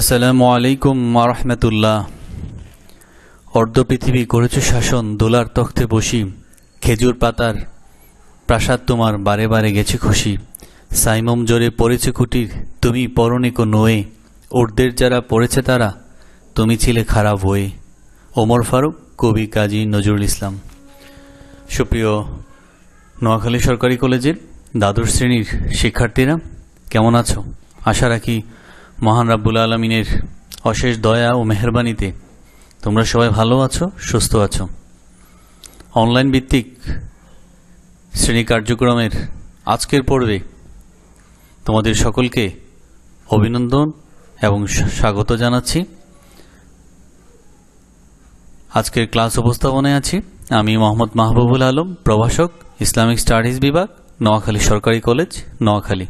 আসসালামু আলাইকুম মারহমতুল্লাহ অর্ধ পৃথিবী করেছে শাসন, দোলার তখ্তে বসি, খেজুর পাতার প্রাসাদ তোমার বারে বারে গেছে খুশি। সাইমম জোরে পড়েছে খুঁটির তুমি পরনিকো নোয়ে। উর্দের যারা পড়েছে তারা, তুমি ছিলে খারাপ হয়ে। ওমর ফারুক, কবি কাজী নজরুল ইসলাম। সুপ্রিয় নোয়াখালী সরকারি কলেজের দ্বাদশ শ্রেণির শিক্ষার্থীরা, কেমন আছো? আশা রাখি মহান রাব্বুল আলমিনের অশেষ দয়া ও মেহরবানিতে তোমরা সবাই ভালো আছো, সুস্থ আছো। অনলাইন ভিত্তিক শ্রেণি কার্যক্রমের আজকের পর্বে তোমাদের সকলকে অভিনন্দন এবং স্বাগত জানাচ্ছি। আজকের ক্লাস উপস্থাপনায় আছি আমি মোহাম্মদ মাহবুবুল আলম, প্রভাষক, ইসলামিক স্টাডিজ বিভাগ, নোয়াখালী সরকারি কলেজ, নোয়াখালী।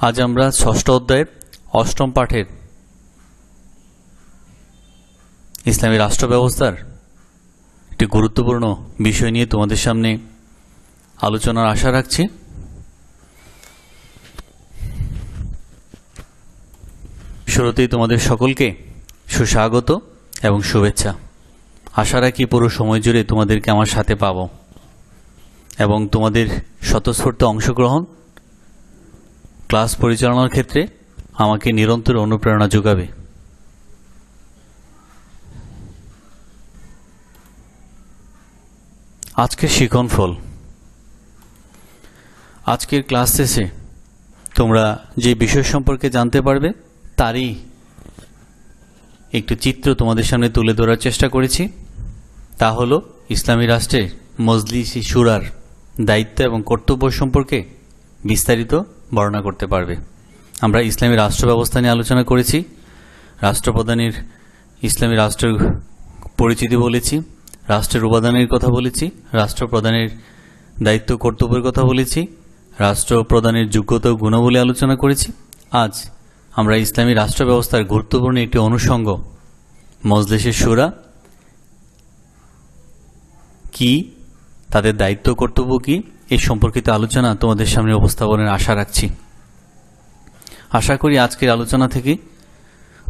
আজ আমরা ষষ্ঠ অধ্যায়ের অষ্টম পাঠের ইসলামী রাষ্ট্র ব্যবস্থার একটি গুরুত্বপূর্ণ বিষয় নিয়ে তোমাদের সামনে আলোচনার আশা রাখছি। শুরুতেই তোমাদের সকলকে সুস্বাগত এবং শুভেচ্ছা। আশা রাখি পুরো সময় জুড়ে তোমাদেরকে আমার সাথে পাবো এবং তোমাদের স্বতঃস্ফূর্ত অংশগ্রহণ ক্লাস পরিচালনার ক্ষেত্রে আমাকে নিরন্তর অনুপ্রেরণা যোগাবে। আজকের শিখন ফল। আজকের ক্লাস শেষে তোমরা যে বিষয় সম্পর্কে জানতে পারবে, তারই একটু চিত্র তোমাদের সামনে তুলে ধরার চেষ্টা করেছি। তা হল ইসলামী রাষ্ট্রে মজলিসি সুরার দায়িত্ব এবং কর্তব্য সম্পর্কে বিস্তারিত বর্ণনা করতে পারবে। আমরা ইসলামী রাষ্ট্র ব্যবস্থা নিয়ে আলোচনা করেছি। রাষ্ট্রপ্রধানের ইসলামী রাষ্ট্রের পরিচিতি বলেছি, রাষ্ট্রের উপাদানের কথা বলেছি, রাষ্ট্রপ্রধানের দায়িত্ব, কর্তব্যের কথা বলেছি, রাষ্ট্রপ্রধানের যোগ্যতা ও গুণাবলী আলোচনা করেছি। আজ আমরা ইসলামী রাষ্ট্র ব্যবস্থার গুরুত্বপূর্ণ একটি অনুষঙ্গ, মজলিসের সুরা, কি, তাদের দায়িত্ব, কর্তব্য কি এই সম্পর্কিত আলোচনা তোমাদের সামনে উপস্থাপনের আশা রাখছি। আশা করি আজকের আলোচনা থেকে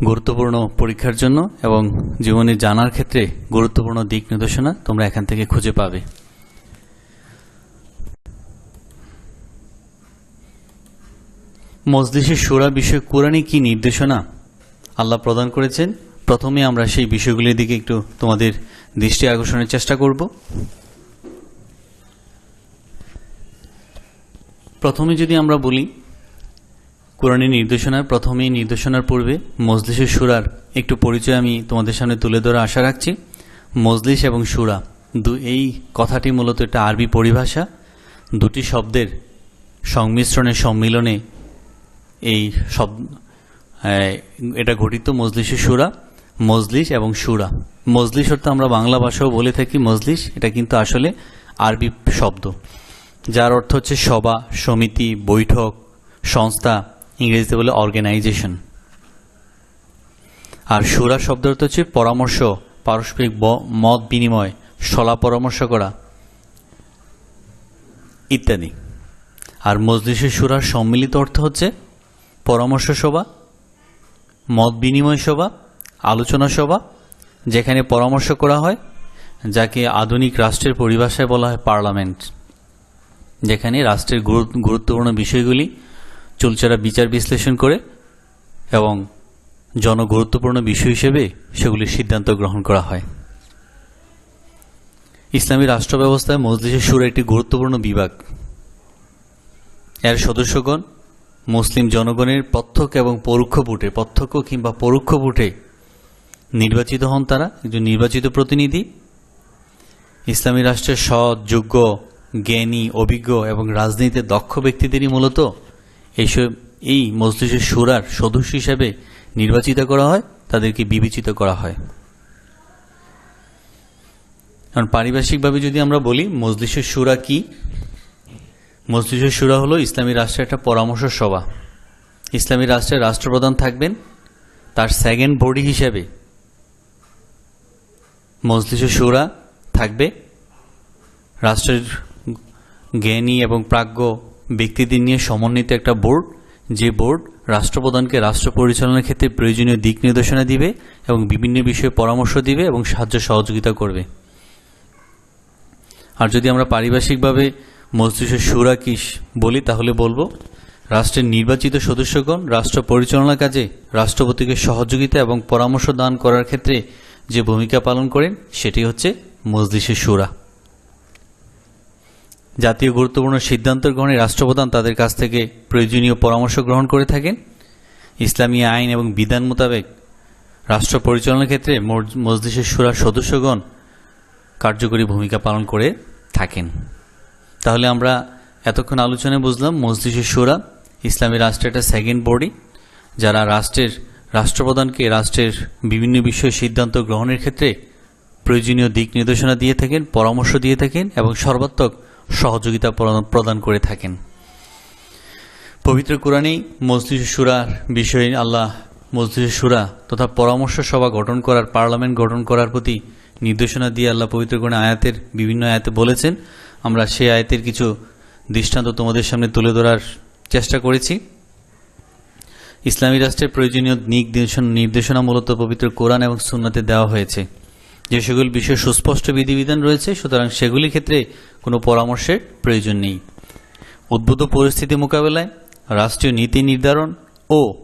গুরুত্বপূর্ণ পরীক্ষার জন্য এবং জীবনে জানার ক্ষেত্রে গুরুত্বপূর্ণ দিক নির্দেশনা তোমরা এখান থেকে খুঁজে পাবে। মজলিসের সুরা বিষয়ে কোরআনে কি নির্দেশনা আল্লাহ প্রদান করেছেন? প্রথমে আমরা সেই বিষয়গুলির দিকে একটু তোমাদের দৃষ্টি আকর্ষণের চেষ্টা করব। প্রথমে যদি আমরা বলি কোরআনের নির্দেশনার, প্রথমেই নির্দেশনার পূর্বে মজলিসের সুরার একটু পরিচয় আমি তোমাদের সামনে তুলে ধরে আশা রাখছি। মজলিস এবং সুরা, দু, এই কথাটি মূলত একটা আরবি পরিভাষা। দুটি শব্দের সংমিশ্রণের সম্মিলনে এই শব্দ এটা ঘটিত মজলিসের সুরা, মজলিস এবং সুরা। মজলিস অর্থ আমরা বাংলা ভাষাও বলে থাকি, মজলিস, এটা কিন্তু আসলে আরবি শব্দ। যার অর্থ হচ্ছে সভা, সমিতি, বৈঠক, সংস্থা, ইংরেজিতে বলে অর্গানাইজেশন আর সুরা শব্দ অর্থ হচ্ছে পরামর্শ, পারস্পরিক মত বিনিময়, সলা পরামর্শ করা, ইত্যাদি। আর মজলিসের সুরার সম্মিলিত অর্থ হচ্ছে পরামর্শ সভা, মত বিনিময় সভা, আলোচনা সভা, যেখানে পরামর্শ করা হয়, যাকে আধুনিক রাষ্ট্রের পরিভাষায় বলা হয় পার্লামেন্ট। যেখানে রাষ্ট্রের গুরু- গুরুত্বপূর্ণ বিষয়গুলি চুলচারা বিচার বিশ্লেষণ করে এবং জনগুরুত্বপূর্ণ বিষয় হিসেবে সেগুলির সিদ্ধান্ত গ্রহণ করা হয়। ইসলামী রাষ্ট্র ব্যবস্থায় মজলিসের সুর একটি গুরুত্বপূর্ণ বিভাগ। এর সদস্যগণ মুসলিম জনগণের প্রত্যক্ষ এবং পরোক্ষ ভোটে, প্রত্যক্ষ কিংবা পরোক্ষ ভোটে নির্বাচিত হন তারা। একজন নির্বাচিত প্রতিনিধি। ইসলামী রাষ্ট্রের সৎ, যোগ্য জ্ঞানী, অভিজ্ঞ এবং রাজনীতিতে দক্ষ ব্যক্তিদেরই মূলত এইসব এই মজলিসের সুরার সদস্য হিসেবে নির্বাচিত করা হয়, তাদেরকে বিবেচিত করা হয়। কারণ পারিভাষিকভাবে যদি আমরা বলি, মজলিসের সুরা কি? মজলিসের সুরা হলো ইসলামী রাষ্ট্রের একটা পরামর্শ সভা। ইসলামী রাষ্ট্রের রাষ্ট্রপ্রধান থাকবেন তার সেকেন্ড বডি হিসেবে। মজলিসের সুরা থাকবে রাষ্ট্রের জ্ঞানী এবং প্রাজ্ঞ ব্যক্তিদের নিয়ে সমন্বিত একটা বোর্ড, যে বোর্ড রাষ্ট্রপ্রধানকে রাষ্ট্র পরিচালনার ক্ষেত্রে প্রয়োজনীয় দিক নির্দেশনা দিবে এবং বিভিন্ন বিষয়ে পরামর্শ দিবে এবং সাহায্য সহযোগিতা করবে। আর যদি আমরা পারিভাষিকভাবে মজলিসের সুরা কিস বলি, তাহলে বলব, রাষ্ট্রের নির্বাচিত সদস্যগণ রাষ্ট্র পরিচালনার কাজে রাষ্ট্রপতিকে সহযোগিতা এবং পরামর্শ দান করার ক্ষেত্রে যে ভূমিকা পালন করেন, সেটি হচ্ছে মজলিসের সুরা। জাতীয় গুরুত্বপূর্ণ সিদ্ধান্ত গ্রহণে রাষ্ট্রপ্রধান তাদের কাছ থেকে প্রয়োজনীয় পরামর্শ গ্রহণ করে থাকেন। ইসলামী আইন এবং বিধান মোতাবেক রাষ্ট্র পরিচালনার ক্ষেত্রে মজ- মজলিসের সুরার সদস্যগণ কার্যকরী ভূমিকা পালন করে থাকেন। তাহলে আমরা এতক্ষণ আলোচনায় বুঝলাম মজলিসের সুরা, ইসলামী রাষ্ট্রের একটা সেকেন্ড বডি যারা রাষ্ট্রের, রাষ্ট্রপ্রধানকে রাষ্ট্রের বিভিন্ন বিষয়ে সিদ্ধান্ত গ্রহণের ক্ষেত্রে প্রয়োজনীয় দিক নির্দেশনা দিয়ে থাকেন, পরামর্শ দিয়ে থাকেন এবং সর্বাত্মক সহযোগিতা প্রদান- করে থাকেন। পবিত্র কোরআনেই মজলিস সুরার বিষয়ে আল্লাহ মজলিস সুরা তথা পরামর্শ সভা গঠন করার, পার্লামেন্ট গঠন করার প্রতি নির্দেশনা দিয়ে আল্লাহ পবিত্র কোরআনে আয়াতের বিভিন্ন আয়াতে বলেছেন। আমরা সেই আয়াতের কিছু দৃষ্টান্ত তোমাদের সামনে তুলে ধরার চেষ্টা করেছি। ইসলামী রাষ্ট্রের প্রয়োজনীয় নির্দেশনা মূলত পবিত্র কোরআন এবং সুন্নাতে দেওয়া হয়েছে। যে সেগুলি বিষয়ে সুস্পষ্ট বিধিবিধান রয়েছে, সুতরাং সেগুলির ক্ষেত্রে কোনো পরামর্শের প্রয়োজন নেই। উদ্ভূত পরিস্থিতি মোকাবেলায়, রাষ্ট্রীয় নীতি নির্ধারণ ও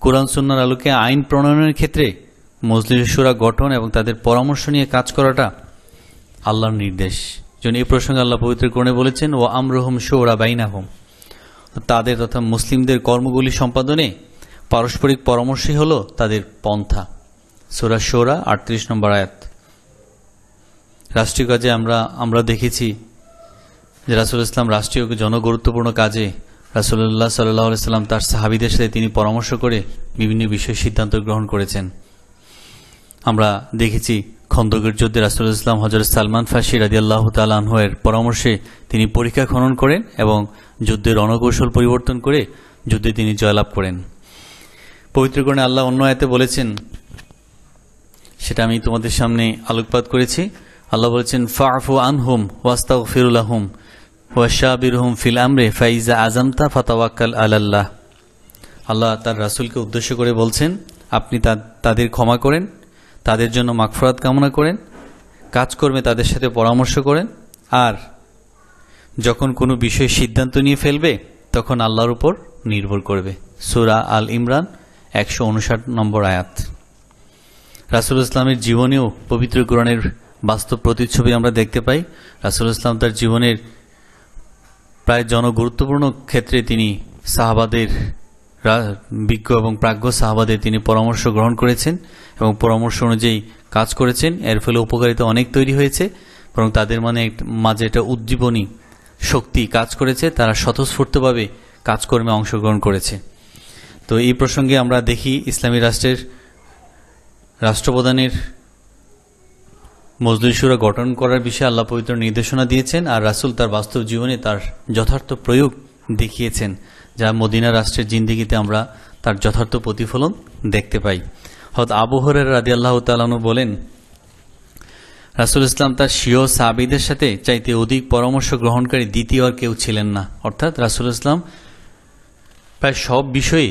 কোরআন সুন্নার আলোকে আইন প্রণয়নের ক্ষেত্রে মজলিস সুরা গঠন এবং তাদের পরামর্শ নিয়ে কাজ করাটা আল্লাহর নির্দেশ। যেন এই প্রসঙ্গে আল্লাহ পবিত্র কোরণে বলেছেন ও আমরহম শোরা বাইনাহম। তাদের তথা মুসলিমদের কর্মগুলি সম্পাদনে পারস্পরিক পরামর্শই হলো তাদের পন্থা। সোরা শোরা আটত্রিশ নম্বর আয়াত। রাষ্ট্রীয় কাজে আমরা আমরা দেখেছি যে রাসুল ইসলাম রাষ্ট্রীয় জনগুরুত্বপূর্ণ কাজে রাসুল্লাহ সাল্লাহ সাল্লাম তার সাহাবিদের সাথে তিনি পরামর্শ করে বিভিন্ন বিষয়ে সিদ্ধান্ত গ্রহণ করেছেন। আমরা দেখেছি খন্দকের যুদ্ধে রাসুল ইসলাম হজরত সালমান ফাশি রাজি আল্লাহ তালাহের পরামর্শে তিনি পরীক্ষা খনন করেন এবং যুদ্ধের রণকৌশল পরিবর্তন করে যুদ্ধে তিনি জয়লাভ করেন। পবিত্রকরণে আল্লাহ অন্য আয়তে বলেছেন, সেটা আমি তোমাদের সামনে আলোকপাত করেছি আল্লাহ বলেছেন ফাফু আনহুম ওয়াস্তাউ ফিরুলাহুম ওয়াশাবিরহুম ফিল আমরে, ফাইজা আজমতা ফাতাওয়াক্কাল আলাল্লাহ। আল্লাহ তার রাসূলকে উদ্দেশ্য করে বলছেন, আপনি তাদের ক্ষমা করেন, তাদের জন্য মাগফরাত কামনা করেন, কাজকর্মে তাদের সাথে পরামর্শ করেন, আর যখন কোনো বিষয়ে সিদ্ধান্ত নিয়ে ফেলবে, তখন আল্লাহর উপর নির্ভর করবে। সুরা আল ইমরান, একশো উনষাট নম্বর আয়াত। রাসুল ইসলামের জীবনেও পবিত্র কোরআনের বাস্তব প্রতিচ্ছবি আমরা দেখতে পাই। রাসুল ইসলাম তার জীবনের প্রায় জনগুরুত্বপূর্ণ ক্ষেত্রে তিনি সাহাবাদের বিজ্ঞ এবং প্রাজ্ঞ সাহাবাদের তিনি পরামর্শ গ্রহণ করেছেন এবং পরামর্শ অনুযায়ী কাজ করেছেন। এর ফলে উপকারিতা অনেক তৈরি হয়েছে, বরং তাদের মানে মাঝে একটা উজ্জীবনী শক্তি কাজ করেছে, তারা স্বতঃস্ফূর্তভাবে কাজকর্মে অংশগ্রহণ করেছে। তো এই প্রসঙ্গে আমরা দেখি ইসলামী রাষ্ট্রের রাষ্ট্রপ্রধানের মজলিসুরা গঠন করার বিষয়ে আল্লাহ পবিত্র নির্দেশনা দিয়েছেন আর রাসূল তার বাস্তব জীবনে তার যথার্থ প্রয়োগ দেখিয়েছেন, যা মদিনা রাষ্ট্রের জিন্দিগিতে আমরা তার যথার্থ প্রতিফলন দেখতে পাই। হয়তো আবহরের রাদি আল্লাহ তালানু বলেন, রাসুল ইসলাম তার স্বীয় সাবিদের সাথে চাইতে অধিক পরামর্শ গ্রহণকারী দ্বিতীয় আর কেউ ছিলেন না। অর্থাৎ রাসুল ইসলাম প্রায় সব বিষয়ে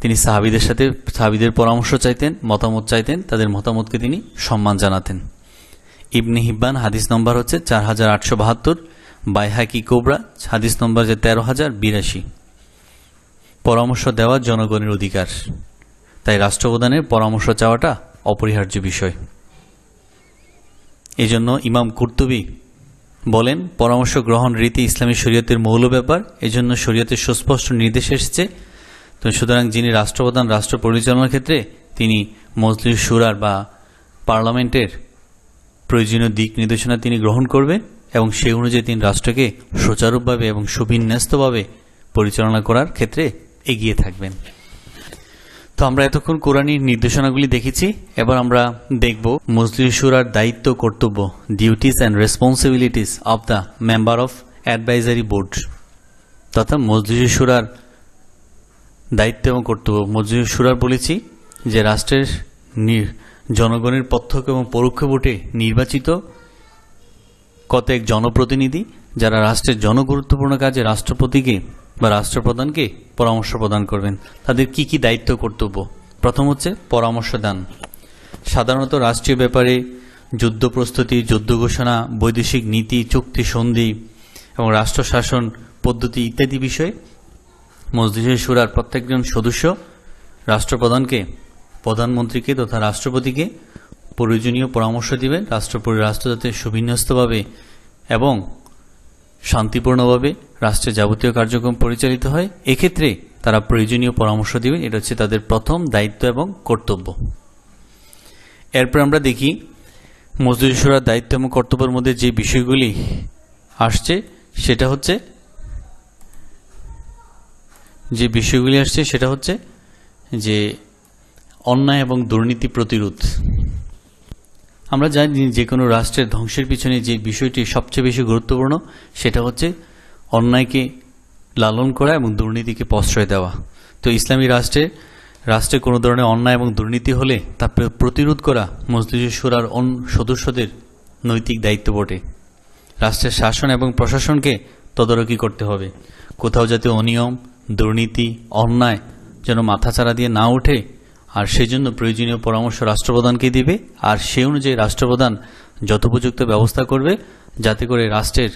তিনি সাহাবিদের সাথে, সাহাবিদের পরামর্শ চাইতেন, মতামত চাইতেন, তাদের মতামতকে তিনি সম্মান জানাতেন। ইবনে হিব্বান, হাদিস নম্বর হচ্ছে চার হাজার আটশো বাহাত্তর, বাইহাকি কোবরা, হাদিস নম্বর যে তেরো হাজার বিরাশি। পরামর্শ দেওয়া জনগণের অধিকার। তাই রাষ্ট্রপ্রধানের পরামর্শ চাওয়াটা অপরিহার্য বিষয়। এজন্য ইমাম কুর্তুবি বলেন, পরামর্শ গ্রহণ রীতি ইসলামী শরীয়তের মৌল ব্যাপার, এজন্য শরীয়তের সুস্পষ্ট নির্দেশ এসেছে। তো সুতরাং যিনি রাষ্ট্রপ্রধান, রাষ্ট্র পরিচালনার ক্ষেত্রে তিনি মজলিস, সুরার বা পার্লামেন্টের প্রয়োজনীয় দিক নির্দেশনা তিনি গ্রহণ করবেন এবং সেই অনুযায়ী তিনি রাষ্ট্রকে সুচারুভাবে এবং সুবিন্যস্তভাবে পরিচালনা করার ক্ষেত্রে এগিয়ে থাকবেন। তো আমরা এতক্ষণ কোরআনীর নির্দেশনাগুলি দেখেছি। এবার আমরা দেখব মজলিস সুরার দায়িত্ব, কর্তব্য duties and responsibilities of the member of advisory board তথা মজলিস সুরার দায়িত্ব এবং কর্তব্য। মজলিস সুরার বলেছি যে রাষ্ট্রের জনগণের প্রত্যক্ষ এবং পরোক্ষ ভোটে নির্বাচিত কতক জনপ্রতিনিধি যারা রাষ্ট্রের জনগুরুত্বপূর্ণ কাজে রাষ্ট্রপতিকে বা রাষ্ট্রপ্রধানকে পরামর্শ প্রদান করবেন, তাদের কি কি দায়িত্ব কর্তব্য? প্রথম হচ্ছে পরামর্শ দান সাধারণত রাষ্ট্রীয় ব্যাপারে যুদ্ধ প্রস্তুতি, যুদ্ধ ঘোষণা, বৈদেশিক নীতি, চুক্তি, সন্ধি এবং রাষ্ট্র শাসন পদ্ধতি ইত্যাদি বিষয়ে মসজিদের সুরার প্রত্যেকজন সদস্য রাষ্ট্রপ্রধানকে প্রধানমন্ত্রীকে তথা রাষ্ট্রপতিকে প্রয়োজনীয় পরামর্শ দিবেন। রাষ্ট্রপতি রাষ্ট্র যাতে সুবিন্যস্তভাবে এবং শান্তিপূর্ণভাবে রাষ্ট্রের যাবতীয় কার্যক্রম পরিচালিত হয়। এক্ষেত্রে তারা প্রয়োজনীয় পরামর্শ দিবেন। এটা হচ্ছে তাদের প্রথম দায়িত্ব এবং কর্তব্য। এরপর আমরা দেখি মসজিদ সুরার দায়িত্ব এবং কর্তব্যের মধ্যে যে বিষয়গুলি আসছে, সেটা হচ্ছে যে বিষয়গুলি আসছে, সেটা হচ্ছে যে অন্যায় এবং দুর্নীতি প্রতিরোধ। আমরা জানি যে কোনো রাষ্ট্রের ধ্বংসের পিছনে যে বিষয়টি সবচেয়ে বেশি গুরুত্বপূর্ণ, সেটা হচ্ছে অন্যায়কে লালন করা এবং দুর্নীতিকে প্রশ্রয় দেওয়া। তো ইসলামী রাষ্ট্রে রাষ্ট্রে কোনো ধরনের অন্যায় এবং দুর্নীতি হলে তা প্রতিরোধ করা মসজিদের সুরার অন, সদস্যদের নৈতিক দায়িত্ব বটে। রাষ্ট্রের শাসন এবং প্রশাসনকে তদারকি করতে হবে। কোথাও যাতে অনিয়ম, দুর্নীতি, অন্যায় যেন মাথাচাড়া দিয়ে না ওঠে আর সেই জন্য প্রয়োজনীয় পরামর্শ রাষ্ট্রপ্রধানকে দিবে, আর সেই অনুযায়ী রাষ্ট্রপ্রধান যথোপযুক্ত ব্যবস্থা করবে, যাতে করে রাষ্ট্রের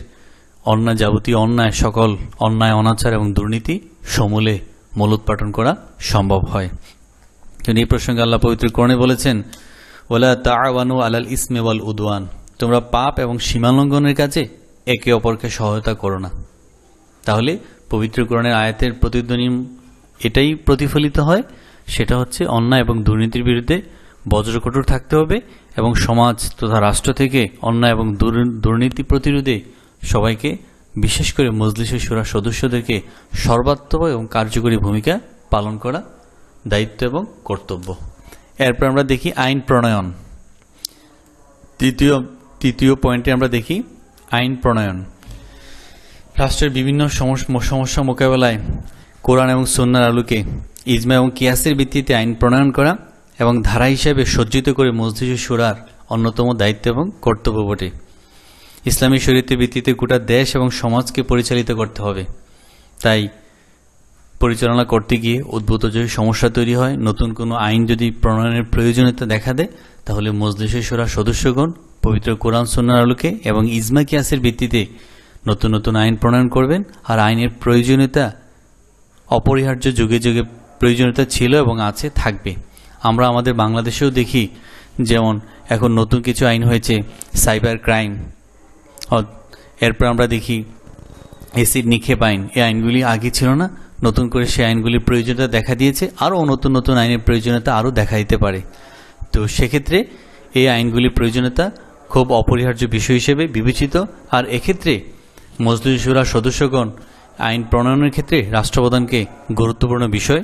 অন্যায় যাবতীয় অন্যায়, সকল অন্যায়, অনাচার এবং দুর্নীতি সমূলে মূলোৎপাটন করা সম্ভব হয়। কিন্তু এই প্রসঙ্গে আল্লাহ পবিত্র কোরআনে বলেছেন ওলা তাআওয়ানু আলাল ইসমে ওয়াল উদওয়ান। তোমরা পাপ এবং সীমালঙ্ঘনের কাজে একে অপরকে সহায়তা করো না। তাহলে পবিত্র কোরআনের আয়াতের প্রতিধ্বনি এটাই প্রতিফলিত হয় সেটা হচ্ছে অন্যায় এবং দুর্নীতির বিরুদ্ধে বজ্রকঠোর থাকতে হবে এবং সমাজ তথা রাষ্ট্র থেকে অন্যায় এবং দুর্নীতি প্রতিরোধে সবাইকে, বিশেষ করে মজলিসের সুরা সদস্যদেরকে সর্বাত্মক এবং কার্যকরী ভূমিকা পালন করা দায়িত্ব এবং কর্তব্য। এরপর আমরা দেখি আইন প্রণয়ন। তৃতীয় তৃতীয় পয়েন্টে আমরা দেখি আইন প্রণয়ন। রাষ্ট্রের বিভিন্ন সমস্যা মোকাবেলায় কোরআন এবং সন্ন্যার আলোকে ইজমা এবং কিয়াসের ভিত্তিতে আইন প্রণয়ন করা এবং ধারা হিসেবে সজ্জিত করে মসজিদ সুরার অন্যতম দায়িত্ব এবং কর্তব্য বটে। ইসলামী শরীয়তের ভিত্তিতে গোটা দেশ এবং সমাজকে পরিচালিত করতে হবে। তাই পরিচালনা করতে গিয়ে উদ্ভূত যদি সমস্যা তৈরি হয়, নতুন কোনো আইন যদি প্রণয়নের প্রয়োজনীয়তা দেখা দেয়, তাহলে মজলিসের সোরা সদস্যগণ, পবিত্র কোরআন সন্ন্যার আলোকে এবং ইজমা, কিয়াসের ভিত্তিতে নতুন নতুন আইন প্রণয়ন করবেন। আর আইনের প্রয়োজনীয়তা অপরিহার্য যুগে যুগে প্রয়োজনীয়তা ছিল এবং আছে, থাকবে। আমরা আমাদের বাংলাদেশেও দেখি, যেমন এখন নতুন কিছু আইন হয়েছে, সাইবার ক্রাইম। এরপর আমরা দেখি, এসিড নিক্ষেপ আইন। এই আইনগুলি আগে ছিল না, নতুন করে সেই আইনগুলির প্রয়োজনীয়তা দেখা দিয়েছে, আরও নতুন নতুন আইনের প্রয়োজনীয়তা আরও দেখা দিতে পারে। তো সেক্ষেত্রে এই আইনগুলির প্রয়োজনীয়তা খুব অপরিহার্য বিষয় হিসেবে বিবেচিত, আর এক্ষেত্রে মজলিস সুরার সদস্যগণ আইন প্রণয়নের ক্ষেত্রে রাষ্ট্রপ্রধানকে গুরুত্বপূর্ণ বিষয়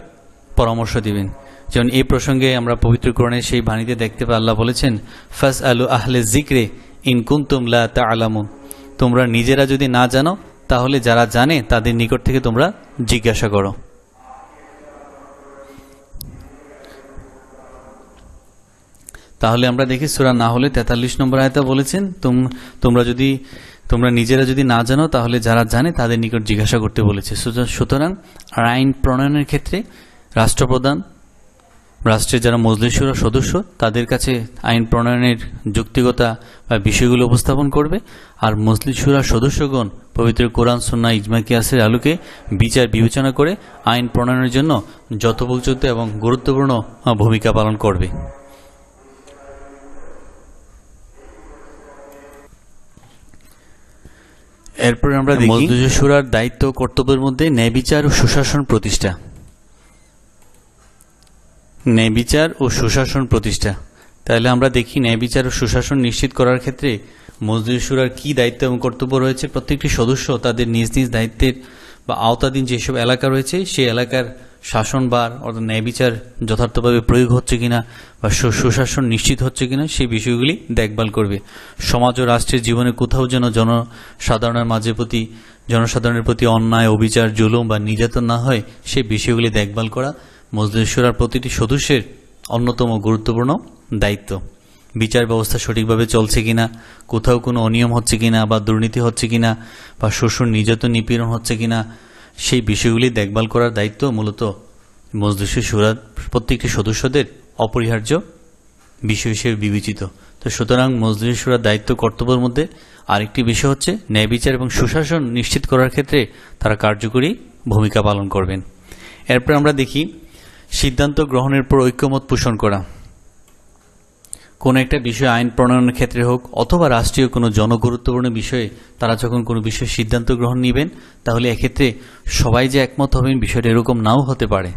পরামর্শ দিবেন। যেমন এই প্রসঙ্গে আমরা পবিত্র কোরআনের সেই বাণীতে দেখতে পাই, আল্লাহ বলেছেন ফাস আলু আহলে জিক্রে ইন কুন্তুম লা তা'লামুন তোমরা নিজেরা যদি না জানো, তাহলে যারা জানে, তাদের নিকট থেকে তোমরা জিজ্ঞাসা করো। তাহলে আমরা দেখি সুরা না হলে তেতাল্লিশ নম্বর আয়তা বলেছেন, তোম- তোমরা যদি, তোমরা নিজেরা যদি না জানো, তাহলে যারা জানে, তাদের নিকট জিজ্ঞাসা করতে বলেছে। সুতরাং আইন প্রণয়নের ক্ষেত্রে রাষ্ট্রপ্রধান রাষ্ট্রের যারা মজলিসুরা সদস্য তাদের কাছে আইন প্রণয়নের যুক্তিগতা বা বিষয়গুলো উপস্থাপন করবে। আর মজলিসুরা সদস্যগণ পবিত্র কোরআন সন্না ইজমা কিয়াসের আলোকে বিচার বিবেচনা করে আইন প্রণয়নের জন্য যথোপযুক্ত এবং গুরুত্বপূর্ণ ভূমিকা পালন করবে। এরপরে আমরা দেখি সুরার দায়িত্ব কর্তব্যের মধ্যে ন্যায় বিচার ও সুশাসন প্রতিষ্ঠা। ন্যায় বিচার ও সুশাসন প্রতিষ্ঠা। তাহলে আমরা দেখি ন্যায় বিচার ও সুশাসন নিশ্চিত করার ক্ষেত্রে মজলিস সুরার কি দায়িত্ব এবং কর্তব্য রয়েছে? প্রত্যেকটি সদস্য তাদের নিজ নিজ দায়িত্বের বা আওতাধীন যেসব এলাকা রয়েছে, সেই এলাকার শাসনবার অর্থাৎ ন্যায় বিচার যথার্থভাবে প্রয়োগ হচ্ছে কিনা বা সুশাসন নিশ্চিত হচ্ছে কিনা, সেই বিষয়গুলি দেখভাল করবে। সমাজ ও রাষ্ট্রের জীবনে কোথাও যেন জনসাধারণের মাঝে প্রতি, জনসাধারণের প্রতি অন্যায়, অবিচার, জুলুম বা নির্যাতন না হয়, সেই বিষয়গুলি দেখভাল করা মজলিসুরার প্রতিটি সদস্যের অন্যতম গুরুত্বপূর্ণ দায়িত্ব। বিচার ব্যবস্থা সঠিকভাবে চলছে কিনা, কোথাও কোনো অনিয়ম হচ্ছে কিনা বা দুর্নীতি হচ্ছে কিনা বা শ্বশুর নির্যাতন, নিপীড়ন হচ্ছে কিনা, সেই বিষয়গুলি দেখভাল করার দায়িত্ব মূলত মজলিসের সুরার প্রত্যেকটি সদস্যদের অপরিহার্য বিষয় হিসেবে বিবেচিত। তো সুতরাং মজলিস সুরার দায়িত্ব কর্তব্যের মধ্যে আরেকটি বিষয় হচ্ছে ন্যায় বিচার এবং সুশাসন নিশ্চিত করার ক্ষেত্রে তারা কার্যকরী ভূমিকা পালন করবেন। এরপর আমরা দেখি সিদ্ধান্ত গ্রহণের পর ঐক্যমত পোষণ করা। কোনো একটা বিষয় আইন প্রণয়নের ক্ষেত্রে হোক অথবা রাষ্ট্রীয় কোনো জনগুরুত্বপূর্ণ বিষয়ে তারা যখন কোনো বিষয়ে সিদ্ধান্ত গ্রহণ নেবেন, তাহলে এক্ষেত্রে সবাই যে একমত হবেন বিষয়টা এরকম নাও হতে পারে,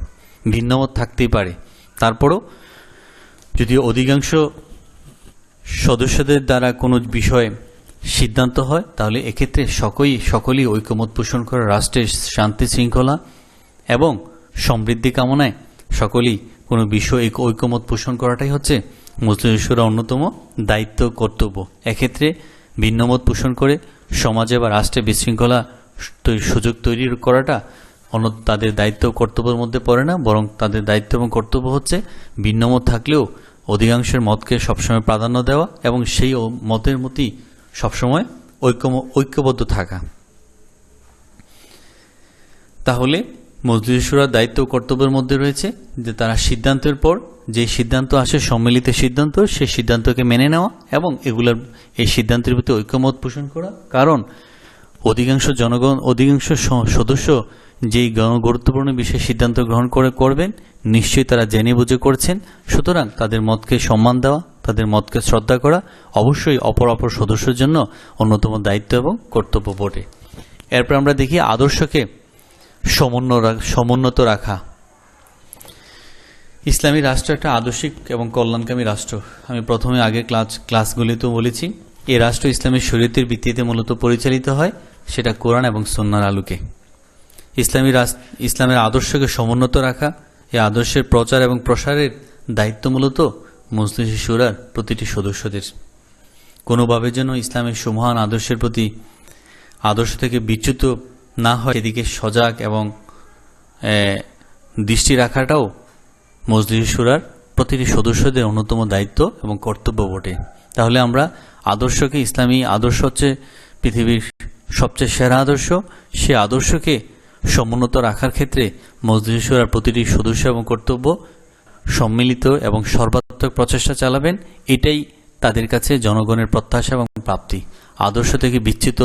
ভিন্নমত থাকতেই পারে। তারপরও যদি অধিকাংশ সদস্যদের দ্বারা কোনো বিষয়ে সিদ্ধান্ত হয়, তাহলে এক্ষেত্রে সকলেই সকলেই ঐক্যমত পোষণ করে, রাষ্ট্রের শান্তি শৃঙ্খলা এবং সমৃদ্ধি কামনায় সকলেই কোনো বিষয় ঐক্যমত পোষণ করাটাই হচ্ছে মুসলিমেশ্বরা অন্যতম দায়িত্ব কর্তব্য। এক্ষেত্রে ভিন্নমত পোষণ করে সমাজে বা রাষ্ট্রে বিশৃঙ্খলা সুযোগ তৈরি করাটা অন্য তাদের দায়িত্ব কর্তব্যের মধ্যে পড়ে না, বরং তাদের দায়িত্ব এবং কর্তব্য হচ্ছে ভিন্নমত থাকলেও অধিকাংশের মতকে সবসময় প্রাধান্য দেওয়া এবং সেই মতের মতই সবসময় ঐক্য ঐক্যবদ্ধ থাকা। তাহলে মজলিসুরার দায়িত্ব কর্তব্যের মধ্যে রয়েছে যে তারা সিদ্ধান্তের পর যে সিদ্ধান্ত আসে সম্মিলিত সিদ্ধান্ত, সেই সিদ্ধান্তকে মেনে নেওয়া এবং এগুলোর, এই সিদ্ধান্তের প্রতি ঐক্যমত পোষণ করা। কারণ অধিকাংশ জনগণ, অধিকাংশ সদস্য যেই গুরুত্বপূর্ণ বিষয়ে সিদ্ধান্ত গ্রহণ করে, করবেন, নিশ্চয়ই তারা জেনে বুঝে করছেন। সুতরাং তাদের মতকে সম্মান দেওয়া, তাদের মতকে শ্রদ্ধা করা অবশ্যই অপর অপর সদস্যের জন্য অন্যতম দায়িত্ব এবং কর্তব্য বটে। এরপর আমরা দেখি আদর্শকে সমুন্নত রাখা ইসলামী রাষ্ট্র একটা আদর্শিক এবং কল্যাণকামী রাষ্ট্র। আমি প্রথমে আগে ক্লাস ক্লাসগুলিতেও বলেছি, এই রাষ্ট্র ইসলামের শরীয়তের ভিত্তিতে মূলত পরিচালিত হয়, সেটা কোরআন এবং সন্ন্যার আলোকে। ইসলামী ইসলামের আদর্শকে সমুন্নত রাখা, এই আদর্শের প্রচার এবং প্রসারের দায়িত্ব মূলত মুসলিম শিশুরার প্রতিটি সদস্যদের। কোনোভাবে যেন ইসলামের সুমহান আদর্শের প্রতি আদর্শ থেকে বিচ্যুত না হয় সেদিকে সজাগ এবং দৃষ্টি রাখাটাও মজলিস সুরার প্রতিটি সদস্যদের অন্যতম দায়িত্ব এবং কর্তব্য বটে। তাহলে আমরা আদর্শকে, ইসলামী আদর্শ হচ্ছে পৃথিবীর সবচেয়ে সেরা আদর্শ। সে আদর্শকে সমুন্নত রাখার ক্ষেত্রে মজলিস সুরার প্রতিটি সদস্য এবং কর্তব্য সম্মিলিত এবং সর্বাত্মক প্রচেষ্টা চালাবেন। এটাই তাদের কাছে জনগণের প্রত্যাশা এবং প্রাপ্তি। আদর্শ থেকে বিচ্যুত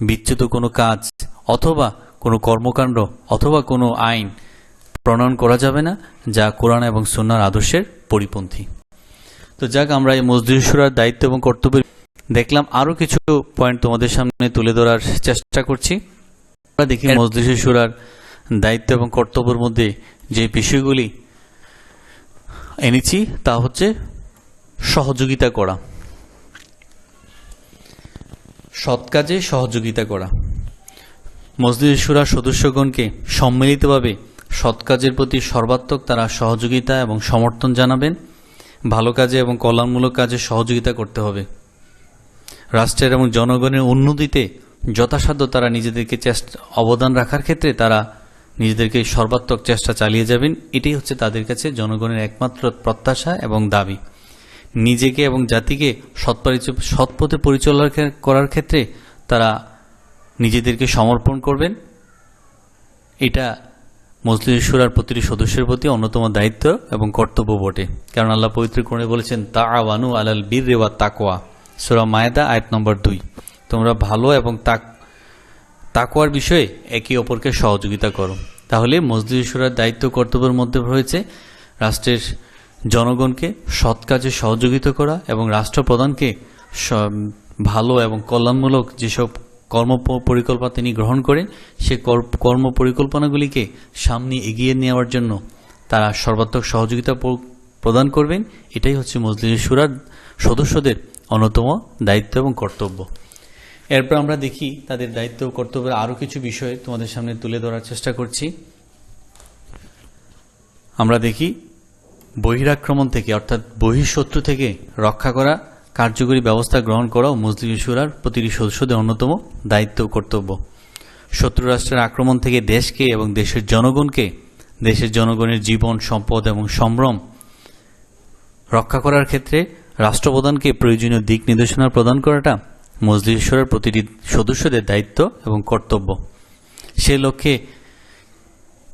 বিচ্যুত কোনো কাজ অথবা কোনো কর্মকাণ্ড অথবা কোনো আইন প্রণয়ন করা যাবে না যা কোরআন এবং সুন্নার আদর্শের পরিপন্থী। তো যাক আমরা এই মজদুরসুরার দায়িত্ব এবং কর্তব্য দেখলাম। আরও কিছু পয়েন্ট তোমাদের সামনে তুলে ধরার চেষ্টা করছি। আমরা দেখি মজলিসের সুরার দায়িত্ব এবং কর্তব্যের মধ্যে যে বিষয়গুলি এনেছি তা হচ্ছে সহযোগিতা করা। সৎ কাজে সহযোগিতা করা। মসজিদ সুরার সদস্যগণকে সম্মিলিতভাবে সৎ কাজের প্রতি সর্বাত্মক তারা সহযোগিতা এবং সমর্থন জানাবেন। ভালো কাজে এবং কল্যাণমূলক কাজে সহযোগিতা করতে হবে। রাষ্ট্রের এবং জনগণের উন্নতিতে যথাসাধ্য তারা নিজেদেরকে চেষ্টা, অবদান রাখার ক্ষেত্রে তারা নিজেদেরকে সর্বাত্মক চেষ্টা চালিয়ে যাবেন। এটাই হচ্ছে তাদের কাছে জনগণের একমাত্র প্রত্যাশা এবং দাবি। নিজেকে এবং জাতিকে সৎ পরিচ- সৎ পথে পরিচালনা করার ক্ষেত্রে তারা নিজেদেরকে সমর্পণ করবেন। এটা মজলিস সুরার প্রতিটি সদস্যের প্রতি অন্যতম দায়িত্ব এবং কর্তব্য বটে। কারণ আল্লাহ পবিত্র কোণে বলেছেন তা আওয়ানু আলাল বীর রেওয়া তাকোয়া সুরা মায়দা, আয়াত নম্বর দুই। তোমরা ভালো এবং তাক তাকোয়ার বিষয়ে একে অপরকে সহযোগিতা করো। তাহলে মসজিদ সুরার দায়িত্ব কর্তব্যের মধ্যে রয়েছে রাষ্ট্রের জনগণকে সৎ কাজে সহযোগিতা করা এবং রাষ্ট্রপ্রধানকে ভালো এবং কল্যাণমূলক যেসব কর্ম পরিকল্পনা তিনি গ্রহণ করেন, সে কর- কর্ম পরিকল্পনাগুলিকে সামনে এগিয়ে নেওয়ার জন্য তারা সর্বাত্মক সহযোগিতা প্রদান করবেন। এটাই হচ্ছে মজলিস সুরার সদস্যদের অন্যতম দায়িত্ব এবং কর্তব্য। এরপর আমরা দেখি তাদের দায়িত্ব কর্তব্যের আরও কিছু বিষয় তোমাদের সামনে তুলে ধরার চেষ্টা করছি। আমরা দেখি বহিরাক্রমণ থেকে, অর্থাৎ বহিঃশত্রু থেকে রক্ষা করা কার্যকরী ব্যবস্থা গ্রহণ করাও মুসলিম সুরার প্রতিটি সদস্যদের অন্যতম দায়িত্ব কর্তব্য। শত্রু রাষ্ট্রের আক্রমণ থেকে দেশকে এবং দেশের জনগণকে, দেশের জনগণের জীবন, সম্পদ এবং সম্ভ্রম রক্ষা করার ক্ষেত্রে রাষ্ট্রপ্রধানকে প্রয়োজনীয় দিক নির্দেশনা প্রদান করাটা মজলিশ্বরের প্রতিটি সদস্যদের দায়িত্ব এবং কর্তব্য। সে লক্ষ্যে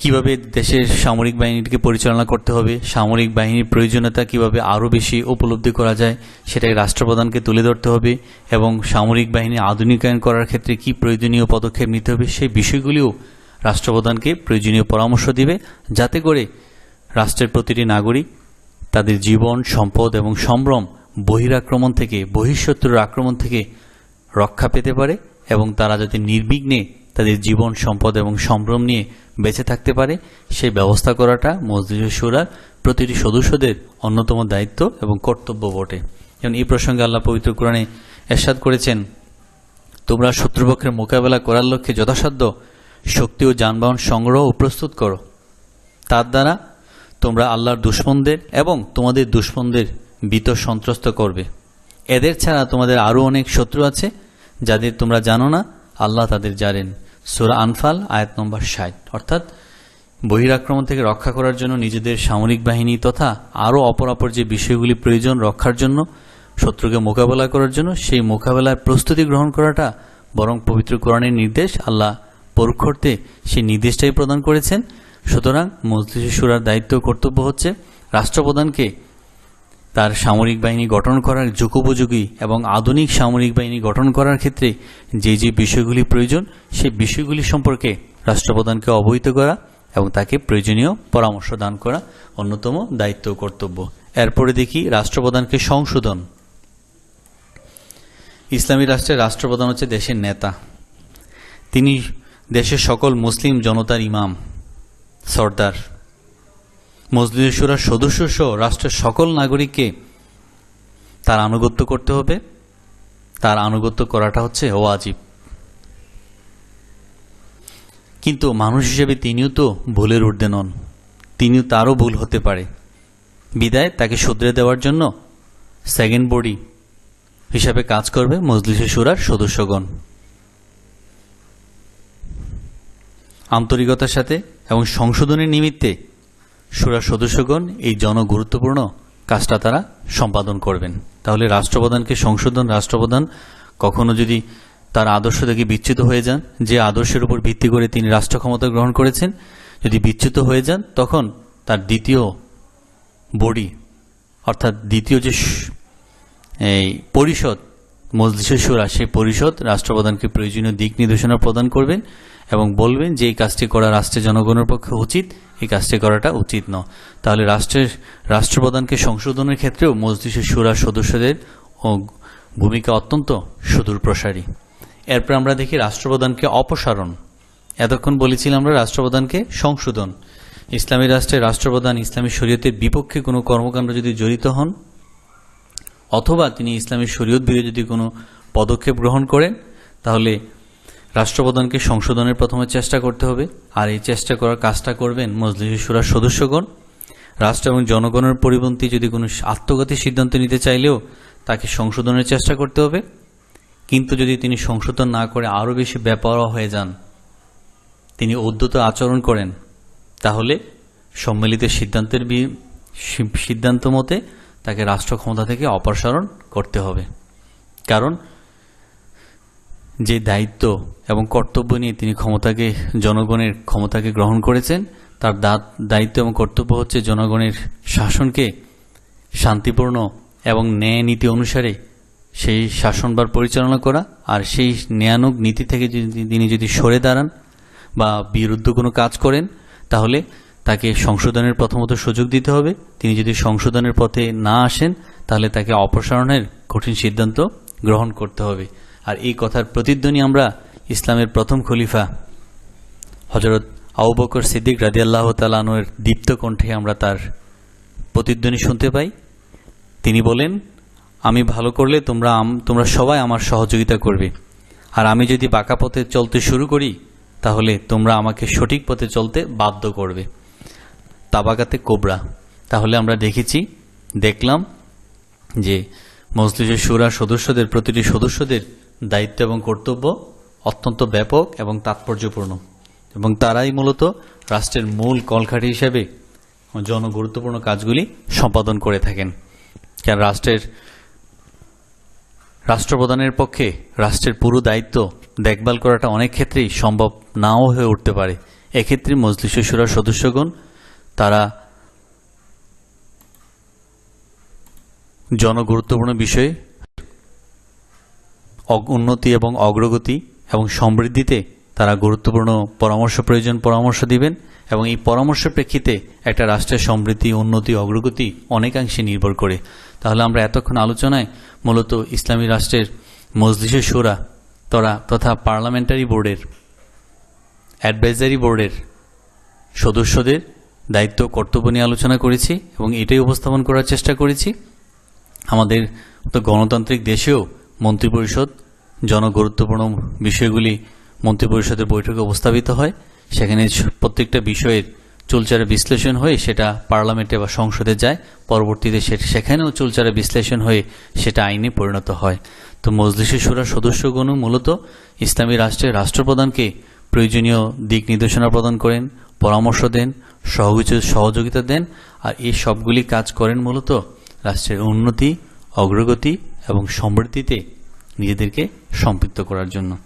কীভাবে দেশের সামরিক বাহিনীটিকে পরিচালনা করতে হবে, সামরিক বাহিনীর প্রয়োজনীয়তা কীভাবে আরও বেশি উপলব্ধি করা যায়, সেটাই রাষ্ট্রপ্রধানকে তুলে ধরতে হবে এবং সামরিক বাহিনী আধুনিকায়ন করার ক্ষেত্রে কি প্রয়োজনীয় পদক্ষেপ নিতে হবে সেই বিষয়গুলিও রাষ্ট্রপ্রধানকে প্রয়োজনীয় পরামর্শ দিবে, যাতে করে রাষ্ট্রের প্রতিটি নাগরিক তাদের জীবন, সম্পদ এবং সম্ভ্রম বহিরাক্রমণ থেকে, বহিঃশত্রুর আক্রমণ থেকে রক্ষা পেতে পারে এবং তারা যাতে নির্বিঘ্নে তাদের জীবন, সম্পদ এবং সম্ভ্রম নিয়ে বেঁচে থাকতে পারে, সেই ব্যবস্থা করাটা মসজিদ সুরার প্রতিটি সদস্যদের অন্যতম দায়িত্ব এবং কর্তব্য বটে। যেমন এই প্রসঙ্গে আল্লাহ পবিত্র কোরআনে এরশাদ করেছেন, তোমরা শত্রুপক্ষের মোকাবেলা করার লক্ষ্যে যথাসাধ্য শক্তি ও যানবাহন সংগ্রহ ও প্রস্তুত করো। তার দ্বারা তোমরা আল্লাহর দুশ্মনদের এবং তোমাদের দুশ্মনদের বিত সন্ত্রস্ত করবে। এদের ছাড়া তোমাদের আরও অনেক শত্রু আছে, যাদের তোমরা জানো না, আল্লাহ তাদের জানেন। সুরা আনফাল, আয়াত নম্বর ষাট। অর্থাৎ বহিরাক্রমণ থেকে রক্ষা করার জন্য নিজেদের সামরিক বাহিনী তথা আরও অপর অপর যে বিষয়গুলি প্রয়োজন রক্ষার জন্য, শত্রুকে মোকাবেলা করার জন্য, সেই মোকাবেলার প্রস্তুতি গ্রহণ করাটা বরং পবিত্র কোরআনের নির্দেশ, আল্লাহ পরক্ষর্তে সেই নির্দেশটাই প্রদান করেছেন। সুতরাং মজলিসে সুরার দায়িত্ব কর্তব্য হচ্ছে রাষ্ট্রপ্রধানকে তার সামরিক বাহিনী গঠন করার যুগোপযোগী এবং আধুনিক সামরিক বাহিনী গঠন করার ক্ষেত্রে যে যে বিষয়গুলি প্রয়োজন সেই বিষয়গুলি সম্পর্কে রাষ্ট্রপ্রধানকে অবহিত করা এবং তাকে প্রয়োজনীয় পরামর্শ দান করা অন্যতম দায়িত্ব কর্তব্য। এরপরে দেখি রাষ্ট্রপ্রধানকে সংশোধন। ইসলামী রাষ্ট্রের রাষ্ট্রপ্রধান হচ্ছে দেশের নেতা। তিনি দেশের সকল মুসলিম জনতার ইমাম, সর্দার। মজলিসুরার সদস্য সহ রাষ্ট্রের সকল নাগরিককে তার আনুগত্য করতে হবে। তার আনুগত্য করাটা হচ্ছে ওয়াজিব। কিন্তু মানুষ হিসেবে তিনিও তো ভুলের ঊর্ধ্বে নন। তিনিও তারও ভুল হতে পারে। বিদায়, তাকে শুধরে দেওয়ার জন্য সেকেন্ড বডি হিসাবে কাজ করবে মজলিসে সুরার সদস্যগণ। আন্তরিকতার সাথে এবং সংশোধনের নিমিত্তে সুরার সদস্যগণ, এই জনগুরুত্বপূর্ণ কাজটা তারা সম্পাদন করবেন। তাহলে রাষ্ট্রপ্রধানকে সংশোধন, রাষ্ট্রপ্রধান কখনো যদি তার আদর্শ থেকে বিচ্যুত হয়ে যান, যে আদর্শের উপর ভিত্তি করে তিনি রাষ্ট্র ক্ষমতা গ্রহণ করেছেন, যদি বিচ্যুত হয়ে যান, তখন তার দ্বিতীয় বডি, অর্থাৎ দ্বিতীয় যে এই পরিষদ, মজলিসের সুরা, সেই পরিষদ রাষ্ট্রপ্রধানকে প্রয়োজনীয় দিক নির্দেশনা প্রদান করবেন এবং বলবেন যে এই কাজটি করা রাষ্ট্রের জনগণের পক্ষে উচিত। এই কাজটি করাটা উচিত নয়। তাহলে রাষ্ট্রের, রাষ্ট্রপ্রধানকে সংশোধনের ক্ষেত্রেও মজলিসের সুরা সদস্যদের ও ভূমিকা অত্যন্ত সুদূর প্রসারী এরপর আমরা দেখি রাষ্ট্রপ্রধানকে অপসারণ। এতক্ষণ বলেছিলাম আমরা রাষ্ট্রপ্রধানকে সংশোধন। ইসলামী রাষ্ট্রের রাষ্ট্রপ্রধান ইসলামী শরীয়তের বিপক্ষে কোনো কর্মকাণ্ড যদি জড়িত হন, অথবা তিনি ইসলামী শরীয়ত বিরোধী যদি কোনো পদক্ষেপ গ্রহণ করেন, তাহলে রাষ্ট্রপ্রধানকে সংশোধনের প্রথমে চেষ্টা করতে হবে, আর এই চেষ্টা করার কাজটা করবেন মজলিস সুরার সদস্যগণ। রাষ্ট্র এবং জনগণের পরিপন্থী যদি কোনো আত্মঘাতী সিদ্ধান্ত নিতে চাইলেও তাকে সংশোধনের চেষ্টা করতে হবে। কিন্তু যদি তিনি সংশোধন না করে আরও বেশি ব্যাপারও হয়ে যান, তিনি উদ্ধত আচরণ করেন, তাহলে সম্মিলিত সিদ্ধান্তের সিদ্ধান্ত মতে তাকে রাষ্ট্র ক্ষমতা থেকে অপসারণ করতে হবে। কারণ যে দায়িত্ব এবং কর্তব্য নিয়ে তিনি ক্ষমতাকে, জনগণের ক্ষমতাকে গ্রহণ করেছেন, তার দায়িত্ব এবং কর্তব্য হচ্ছে জনগণের শাসনকে শান্তিপূর্ণ এবং ন্যায় নীতি অনুসারে সেই শাসনবার পরিচালনা করা আর সেই ন্যায়ানুক নীতি থেকে যদি তিনি যদি সরে দাঁড়ান বা বিরুদ্ধ কোনো কাজ করেন, তাহলে তাকে সংশোধনের প্রথমত সুযোগ দিতে হবে। তিনি যদি সংশোধনের পথে না আসেন, তাহলে তাকে অপসারণের কঠিন সিদ্ধান্ত গ্রহণ করতে হবে। আর এই কথার প্রতিধ্বনি আমরা ইসলামের প্রথম খলিফা হজরত আবু বকর সিদ্দিক রাদিয়াল্লাহ তালানোর দীপ্ত কণ্ঠে আমরা তার প্রতিধ্বনি শুনতে পাই। তিনি বলেন, আমি ভালো করলে তোমরা তোমরা সবাই আমার সহযোগিতা করবে। আর আমি যদি বাঁকা পথে চলতে শুরু করি, তাহলে তোমরা আমাকে সঠিক পথে চলতে বাধ্য করবে। তাবাকাতে কোবরা। তাহলে আমরা দেখেছি, দেখলাম যে মজলিসের সুরা সদস্যদের, প্রতিটি সদস্যদের দায়িত্ব এবং কর্তব্য অত্যন্ত ব্যাপক এবং তাৎপর্যপূর্ণ। এবং তারাই মূলত রাষ্ট্রের মূল কলকাঠি হিসেবে জনগুরুত্বপূর্ণ কাজগুলি সম্পাদন করে থাকেন। কারণ রাষ্ট্রের রাষ্ট্রপ্রধানের পক্ষে রাষ্ট্রের পুরো দায়িত্ব দেখভাল করাটা অনেক ক্ষেত্রেই সম্ভব নাও হয়ে উঠতে পারে। এক্ষেত্রে মজলিস সুরার সদস্যগণ, তারা জনগুরুত্বপূর্ণ বিষয়ে উন্নতি এবং অগ্রগতি এবং সমৃদ্ধিতে তারা গুরুত্বপূর্ণ পরামর্শ প্রয়োজন পরামর্শ দিবেন এবং এই পরামর্শের প্রেক্ষিতে একটা রাষ্ট্রের সমৃদ্ধি, উন্নতি, অগ্রগতি অনেকাংশে নির্ভর করে। তাহলে আমরা এতক্ষণ আলোচনায় মূলত ইসলামী রাষ্ট্রের মজলিসের সুরা তরা তথা পার্লামেন্টারি বোর্ডের, অ্যাডভাইজারি বোর্ডের সদস্যদের দায়িত্ব, কর্তব্য নিয়ে আলোচনা করেছি এবং এটাই উপস্থাপন করার চেষ্টা করেছি। আমাদের তো গণতান্ত্রিক দেশেও মন্ত্রিপরিষদ, জনগুরুত্বপূর্ণ বিষয়গুলি মন্ত্রিপরিষদের বৈঠকে উপস্থাপিত হয়। সেখানে প্রত্যেকটা বিষয়ের চুলচারে বিশ্লেষণ হয়ে সেটা পার্লামেন্টে বা সংসদে যায়। পরবর্তীতে সেখানেও চুলচারে বিশ্লেষণ হয়ে সেটা আইনে পরিণত হয়। তো মজলিসের সুরার সদস্যগণও মূলত ইসলামী রাষ্ট্রের রাষ্ট্রপ্রধানকে প্রয়োজনীয় দিক নির্দেশনা প্রদান করেন, পরামর্শ দেন সহযোগিতা দেন, আর এই সবগুলি কাজ করেন মূলত রাষ্ট্রের উন্নতি, অগ্রগতি এবং সমৃদ্ধিতে নিজেদেরকে সম্পৃক্ত করার জন্য।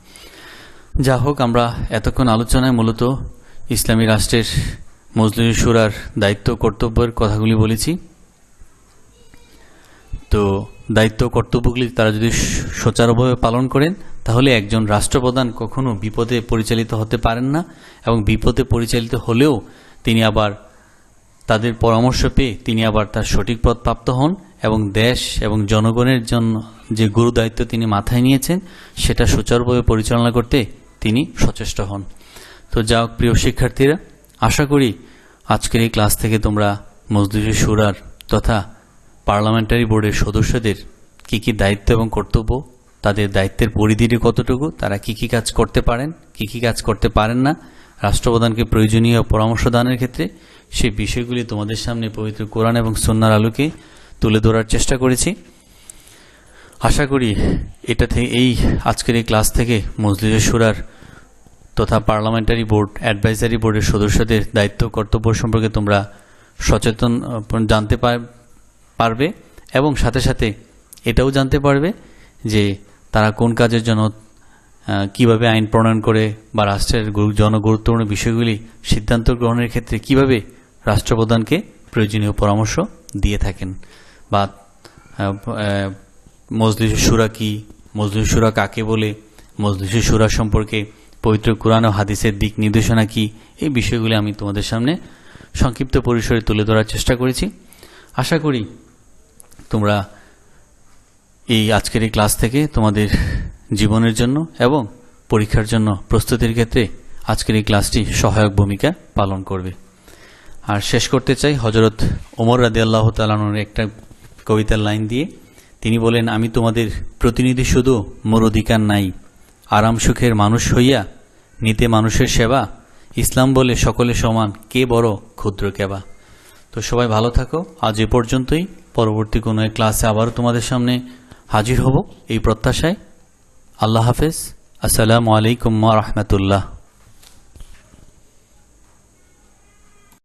যা হোক, আমরা এতক্ষণ আলোচনায় মূলত ইসলামী রাষ্ট্রের মজলিস সুরার দায়িত্ব কর্তব্যের কথাগুলি বলেছি। তো দায়িত্ব কর্তব্যগুলি তারা যদি সুচারুভাবে পালন করেন, তাহলে একজন রাষ্ট্রপ্রধান কখনো বিপদে পরিচালিত হতে পারেন না এবং বিপদে পরিচালিত হলেও তিনি আবার তাদের পরামর্শ পেয়ে তিনি আবার তার সঠিক পথ প্রাপ্ত হন এবং দেশ এবং জনগণের জন্য যে গুরু দায়িত্ব তিনি মাথায় নিয়েছেন, সেটা সুচারুভাবে পরিচালনা করতে তিনি সচেষ্ট হন। তো যা হোক প্রিয় শিক্ষার্থীরা, আশা করি আজকের এই ক্লাস থেকে তোমরা মজদুরি সুরার তথা পার্লামেন্টারি বোর্ডের সদস্যদের কি কি দায়িত্ব এবং কর্তব্য, তাদের দায়িত্বের পরিধিটি কতটুকু, তারা কি কি কাজ করতে পারেন, কি কি কাজ করতে পারেন না, রাষ্ট্রপ্রধানকে প্রয়োজনীয় পরামর্শ দানের ক্ষেত্রে সেই বিষয়গুলি তোমাদের সামনে পবিত্র কোরআন এবং সন্ন্যার আলোকে তুলে ধরার চেষ্টা করেছি। আশা করি এটা থেকে এই আজকের এই ক্লাস থেকে মজলিসের সুরার তথা পার্লামেন্টারি বোর্ড, অ্যাডভাইজারি বোর্ডের সদস্যদের দায়িত্ব, কর্তব্য সম্পর্কে তোমরা সচেতন জানতে পার- পারবে এবং সাথে সাথে এটাও জানতে পারবে যে তারা কোন কাজের জন্য কীভাবে আইন প্রণয়ন করে বা রাষ্ট্রের জনগুরুত্বপূর্ণ বিষয়গুলি সিদ্ধান্ত গ্রহণের ক্ষেত্রে কীভাবে রাষ্ট্রপ্রধানকে প্রয়োজনীয় পরামর্শ দিয়ে থাকেন। বা মজলিস সুরা কি, মজলিস সুরা কাকে বলে, মজলিস সুরা সম্পর্কে পবিত্র কোরআন ও হাদিসের দিক নির্দেশনা কি, এই বিষয়গুলি আমি তোমাদের সামনে সংক্ষিপ্ত পরিসরে তুলে ধরার চেষ্টা করেছি। আশা করি তোমরা এই আজকের এই ক্লাস থেকে তোমাদের জীবনের জন্য এবং পরীক্ষার জন্য প্রস্তুতির ক্ষেত্রে আজকের এই ক্লাসটি সহায়ক ভূমিকা পালন করবে। আর শেষ করতে চাই হজরত ওমর রাদি আল্লাহ তালানোর একটা কবিতার লাইন দিয়ে। তিনি বলেন, আমি তোমাদের প্রতিনিধি শুধু মোর অধিকার নাই। আরাম সুখের মানুষ হইয়া নিতে মানুষের সেবা। ইসলাম বলে সকলে সমান, কে বড়, ক্ষুদ্র কেবা তো সবাই ভালো থাকো। আজ এ পর্যন্তই। পরবর্তী কোনো এক ক্লাসে আবারও তোমাদের সামনে হাজির হব এই প্রত্যাশায়। আল্লাহ হাফেজ। আসসালামু আলাইকুম রহমতুল্লাহ।